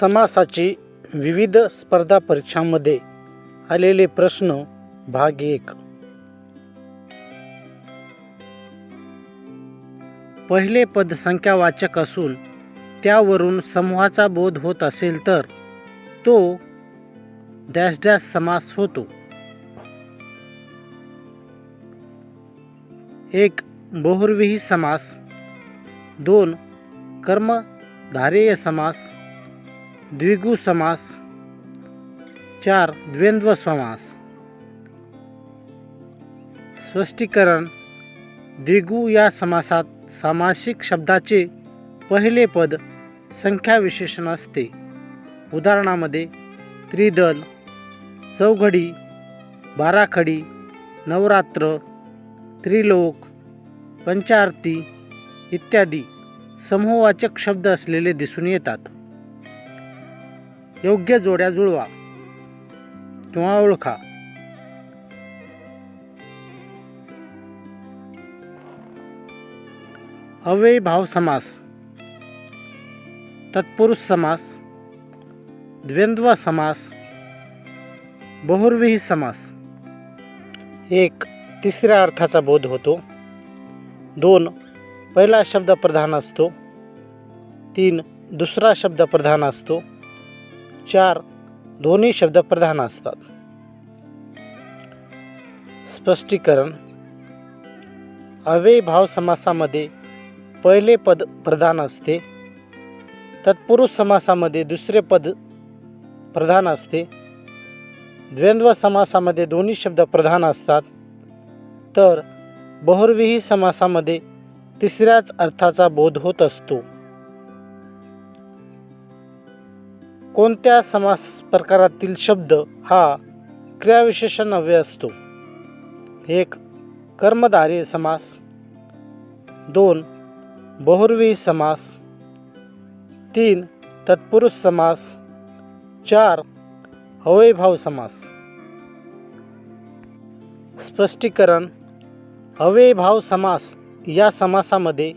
समासाची विविध स्पर्धा परीक्षांमध्ये आलेले प्रश्न भाग एक. पहिले पद संख्यावाचक असून त्यावरून समूहाचा बोध होत असेल तर तो डॅश डॅश समास होतो. एक बहुर्विही समास दोन कर्मधारेय समास द्विगु समास चार द्वंद्व समास। स्पष्टीकरण द्विगु या समासात सामासिक शब्दाचे पहिले पद संख्या विशेषण असते. उदाहरणामध्ये त्रिदल चौघडी बाराखडी नवरात्र त्रिलोक पंचारती इत्यादी समूहवाचक शब्द असलेले दिसून येतात. योग्य जोड्या जुळवा. किंवा ओळखा. अव्ययीभाव समास. तत्पुरुष समास. द्वंद्व समास. बहुर्विही समास. एक तिसऱ्या अर्थाचा बोध होतो. दोन पहिला शब्द प्रधान असतो. तीन दुसरा शब्द प्रधान असतो. चार दोन्ही शब्दप्रधान असतात. स्पष्टीकरण. अव्ययभाव समासामध्ये पहिले पद प्रधान असते. तत्पुरुष समासामध्ये दुसरे पद प्रधान असते. द्वंद्व समासामध्ये दोन्ही शब्द प्रधान असतात. तर बहुर्विही समासामध्ये तिसऱ्याच अर्थाचा बोध होत असतो. कोणत्या समास प्रकारातील शब्द हा क्रियाविशेषण अव्यय असतो? एक कर्मधारय समास. दोन बहुर्विही समास. तीन तत्पुरुष समास. चार अव्ययीभाव समास. स्पष्टीकरण हवेभाव समास या समासामध्ये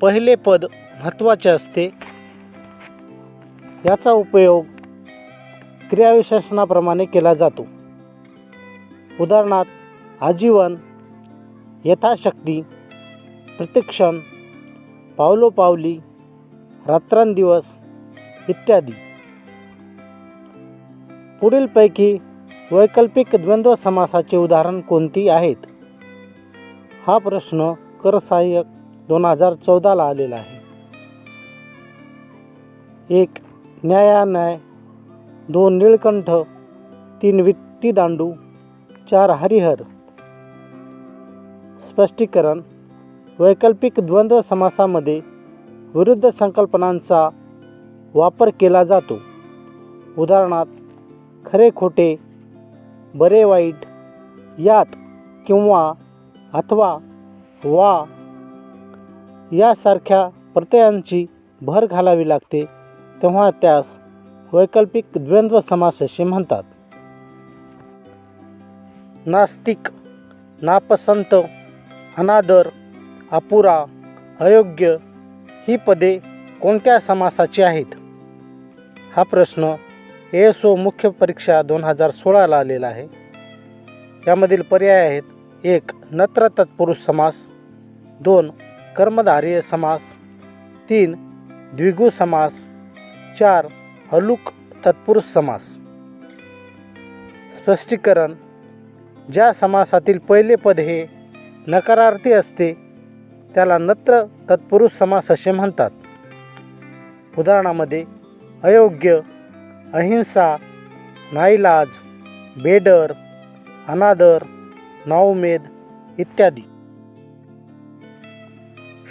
पहिले पद महत्त्वाचे असते. याचा उपयोग क्रियाविशेषणाप्रमाणे केला जातो. उदाहरणार्थ आजीवन यथाशक्ती प्रतिक्षण पावलोपावली रात्रंदिवस इत्यादी. पुढीलपैकी वैकल्पिक द्वंद्व समासाचे उदाहरण कोणती आहेत? हा प्रश्न कर सहाय्यक दोन हजार चौदाला आलेला आहे. एक न्यायान्याय दोन निळकंठ तीन विट्टी दांडू चार हरिहर. स्पष्टीकरण वैकल्पिक द्वंद्व समासामध्ये विरुद्ध संकल्पनांचा वापर केला जातो. उदाहरणार्थ खरे खोटे बरे वाईट यात किंवा अथवा वा यासारख्या प्रत्ययांची भर घालावी लागते. तेव्हा त्यास वैकल्पिक द्वंद्व समास असे म्हणतात. नास्तिक नापसंत अनादर अपुरा अयोग्य ही पदे कोणत्या समासाची आहेत? हा प्रश्न एसओ मुख्य परीक्षा दोन हजार सोळाला आलेला आहे. यामधील पर्याय आहेत. एक नत्र तत्पुरुष समास. दोन कर्मधार्य समास. तीन द्विगु समास. चार हलुक तत्पुरुष समास. स्पष्टीकरण ज्या समासातील पहिले पद हे नकारार्थी असते त्याला नत्र तत्पुरुष समास असे म्हणतात. उदाहरणामध्ये अयोग्य अहिंसा नाईलाज बेडर अनादर नाउमेद इत्यादी.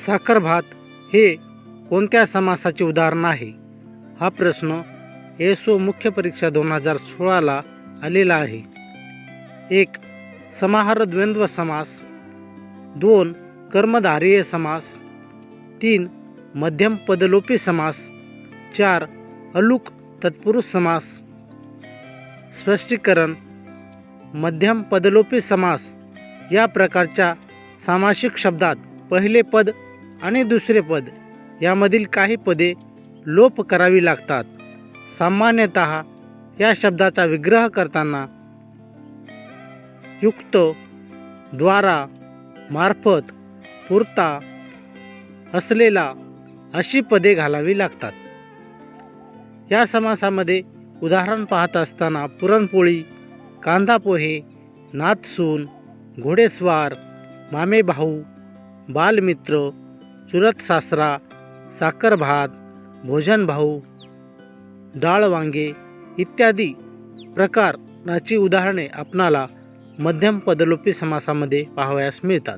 साखर भात हे कोणत्या समासाचे उदाहरण आहे? हा प्रश्न एसो मुख्य परीक्षा दोन हजार सोळाला आलेला आहे. एक समाहार द्वंद्व समास. दोन कर्मधारीय समास. तीन मध्यम पदलोपी समास. चार अलुक तत्पुरुष समास. स्पष्टीकरण मध्यम पदलोपी समास या प्रकारच्या सामासिक शब्दात पहिले पद आणि दुसरे पद यामधील काही पदे लोप करावी लागतात. सामान्यतः या शब्दाचा विग्रह करताना युक्त द्वारा मार्फत पुरता असलेला अशी पदे घालावी लागतात. या समासामध्ये उदाहरण पाहत असताना पुरणपोळी कांदा पोहे नाथसून घोडेस्वार मामे भाऊ बालमित्र चुरत सासरा साखर भात भोजन भाऊ डाळ वांगे इत्यादी प्रकाराची उदाहरणे आपणाला मध्यम पदलोपी समासामध्ये पाहावयास मिळतात.